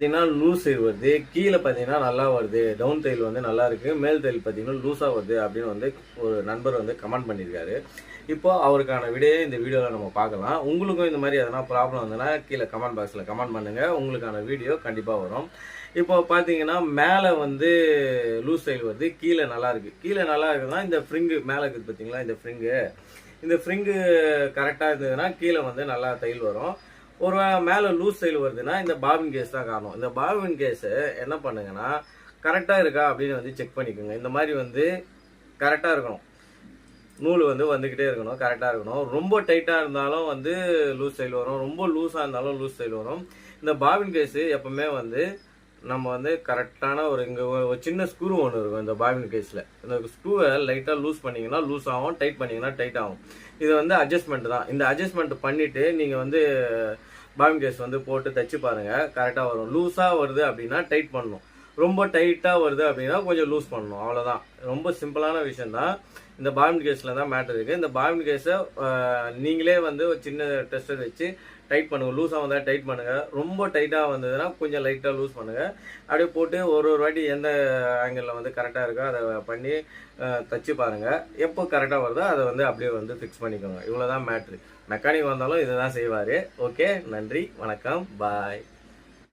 பார்த்தீங்கன்னா லூஸ் வருது. கீழே பார்த்தீங்கன்னா நல்லா வருது. டவுன் தைல் வந்து நல்லா இருக்கு. மேல் தைல் பார்த்தீங்கன்னா லூஸாக வருது அப்படின்னு வந்து ஒரு நண்பர் வந்து கமெண்ட் பண்ணியிருக்காரு. இப்போ அவருக்கான விடையை இந்த வீடியோவில் நம்ம பார்க்கலாம். உங்களுக்கும் இந்த மாதிரி எதனா ப்ராப்ளம் வந்ததுன்னா கீழே கமெண்ட் பாக்ஸில் கமெண்ட் பண்ணுங்கள் உங்களுக்கான வீடியோ கண்டிப்பாக வரும். இப்போ பார்த்தீங்கன்னா மேலே வந்து லூஸ் தைல் வருது. கீழே நல்லா இருக்குது கீழே நல்லா இருக்குதுன்னா இந்த ஃப்ரிங்கு மேலே இருக்குது பார்த்தீங்களா இந்த ஃப்ரிங்கு இந்த ஃப்ரிங்கு கரெக்டாக இருந்ததுன்னா கீழே வந்து நல்லா தையல் வரும். ஒரு மேலே லூஸ் சைல் வருதுன்னா இந்த பாபின் கேஸ் தான் காரணம் இந்த பாபின் கேஸை என்ன பண்ணுங்கன்னா கரெக்டாக இருக்கா அப்படின்னு வந்து செக் பண்ணிக்கோங்க. இந்த மாதிரி வந்து கரெக்டாக இருக்கணும். நூல் வந்து வந்துக்கிட்டே இருக்கணும் கரெக்டாக இருக்கணும். ரொம்ப டைட்டாக இருந்தாலும் வந்து லூஸ் சைல் வரும். ரொம்ப லூஸாக இருந்தாலும் லூஸ் சைல் வரும். இந்த பாபின் கேஸு எப்போவுமே வந்து நம்ம வந்து கரெக்டான ஒரு இங்கே ஒரு சின்ன ஸ்க்ரூ ஒன்று இருக்கும் இந்த பாபின் கேஸில் இந்த ஸ்க்ரூவை லைட்டாக லூஸ் பண்ணிங்கன்னா லூஸ் ஆகும். டைட் பண்ணிங்கன்னா டைட் ஆகும். இது வந்து அட்ஜஸ்ட்மெண்ட் தான். இந்த அட்ஜஸ்ட்மெண்ட் பண்ணிவிட்டு நீங்கள் வந்து பாம் கேஸ் வந்து போட்டு தச்சு பாருங்கள் கரெக்டாக வரும். லூஸாக வருது அப்படின்னா டைட் பண்ணணும். ரொம்ப டைட்டாக வருது அப்படின்னா கொஞ்சம் லூஸ் பண்ணணும். அவ்வளோதான் ரொம்ப சிம்பிளான விஷயம் தான் இந்த பாபின் கேஸில் தான் மேட்டர் இருக்குது இந்த பாபின் கேஸை நீங்களே வந்து ஒரு சின்ன டெஸ்டர் வச்சு டைட் பண்ணுங்கள் லூஸாக வந்தால் டைட் பண்ணுங்கள் ரொம்ப டைட்டாக வந்ததுன்னா கொஞ்சம் லைட்டாக லூஸ் பண்ணுங்கள் அப்படியே போட்டு ஒரு ஒரு வாட்டி எந்த ஆங்கிளில் வந்து கரெக்டாக இருக்கோ அதை பண்ணி தச்சு பாருங்கள் எப்போ கரெக்டாக வருதோ அதை வந்து அப்படியே வந்து ஃபிக்ஸ் பண்ணிக்கோங்க. இவ்வளோ தான் மேட்ரு மெக்கானிக் வந்தாலும் இதை தான் செய்வார். ஓகே நன்றி. வணக்கம். பாய்